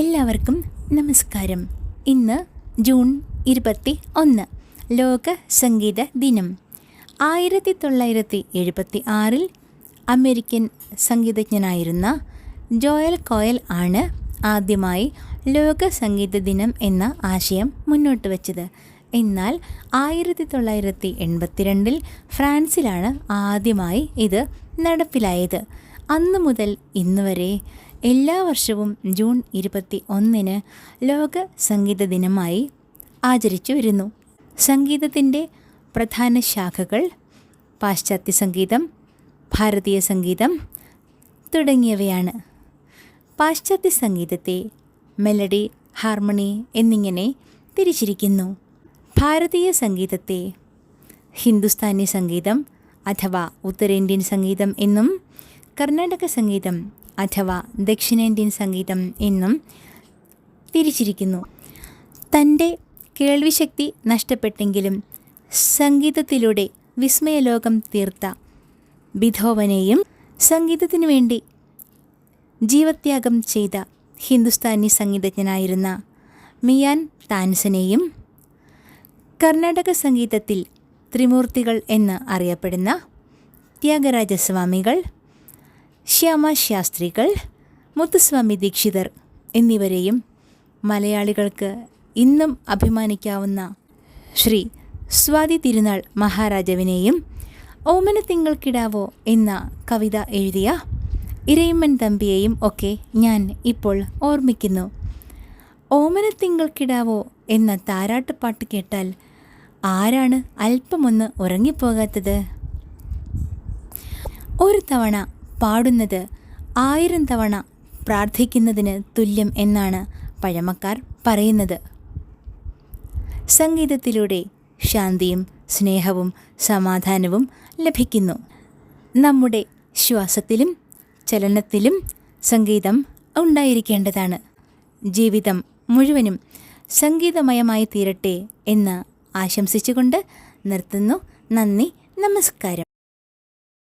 എല്ലാവർക്കും നമസ്കാരം. ഇന്ന് ജൂൺ ഇരുപത്തി ഒന്ന് ലോക സംഗീത ദിനം. ആയിരത്തി തൊള്ളായിരത്തി എഴുപത്തി ആറിൽ അമേരിക്കൻ സംഗീതജ്ഞനായിരുന്ന ജോയൽ കോയൽ ആണ് ആദ്യമായി ലോക സംഗീത ദിനം എന്ന ആശയം മുന്നോട്ട് വച്ചത്. എന്നാൽ ആയിരത്തി തൊള്ളായിരത്തി എൺപത്തിരണ്ടിൽ ഫ്രാൻസിലാണ് ആദ്യമായി ഇത് നടപ്പിലായത്. അന്നു മുതൽ ഇന്ന് വരെ എല്ലാ വർഷവും ജൂൺ ഇരുപത്തി ഒന്നിന് ലോക സംഗീത ദിനമായി ആചരിച്ചു വരുന്നു സംഗീതത്തിന്റെ പ്രധാന ശാഖകൾ പാശ്ചാത്യ സംഗീതം ഭാരതീയ സംഗീതം തുടങ്ങിയവയാണ്. പാശ്ചാത്യ സംഗീതത്തെ മെലഡി ഹാർമണി എന്നിങ്ങനെ തിരിച്ചിരിക്കുന്നു. ഭാരതീയ സംഗീതത്തെ ഹിന്ദുസ്ഥാനി സംഗീതം അഥവാ ഉത്തരേന്ത്യൻ സംഗീതം എന്നും കർണാടക സംഗീതം അഥവാ ദക്ഷിണേന്ത്യൻ സംഗീതം എന്നും തിരിച്ചിരിക്കുന്നു തന്റെ കേൾവിശക്തി നഷ്ടപ്പെട്ടെങ്കിലും സംഗീതത്തിലൂടെ വിസ്മയലോകം തീർത്ത ബിധോവനെയും സംഗീതത്തിനു വേണ്ടി ജീവത്യാഗം ചെയ്ത ഹിന്ദുസ്ഥാനി സംഗീതജ്ഞനായിരുന്ന മിയാൻ താൻസനെയും കർണാടക സംഗീതത്തിൽ ത്രിമൂർത്തികൾ എന്ന് അറിയപ്പെടുന്ന ത്യാഗരാജസ്വാമികൾ ശ്യാമശാസ്ത്രികൾ മുത്തുസ്വാമി ദീക്ഷിതർ എന്നിവരെയും മലയാളികൾക്ക് ഇന്നും അഭിമാനിക്കാവുന്ന ശ്രീ സ്വാതി തിരുനാൾ മഹാരാജാവിനെയും ഓമനത്തിങ്ങൾക്കിടാവോ എന്ന കവിത എഴുതിയ ഇരയിമ്മൻ തമ്പിയെയും ഒക്കെ ഞാൻ ഇപ്പോൾ ഓർമ്മിക്കുന്നു. ഓമനത്തിങ്ങൾക്കിടാവോ എന്ന താരാട്ടുപാട്ട് കേട്ടാൽ ആരാണ് അല്പമൊന്ന് ഉറങ്ങിപ്പോകാത്തത്? ഒരു തവണ പാടുന്നത് ആയിരം തവണ പ്രാർത്ഥിക്കുന്നതിന് തുല്യം എന്നാണ് പഴമക്കാർ പറയുന്നത്. സംഗീതത്തിലൂടെ ശാന്തിയും സ്നേഹവും സമാധാനവും ലഭിക്കുന്നു. നമ്മുടെ ശ്വാസത്തിലും ചലനത്തിലും സംഗീതം ഉണ്ടായിരിക്കേണ്ടതാണ്. ജീവിതം മുഴുവനും സംഗീതമയമായി തീരട്ടെ എന്ന് ആശംസിച്ചുകൊണ്ട് നിർത്തുന്നു. നന്ദി നമസ്കാരം.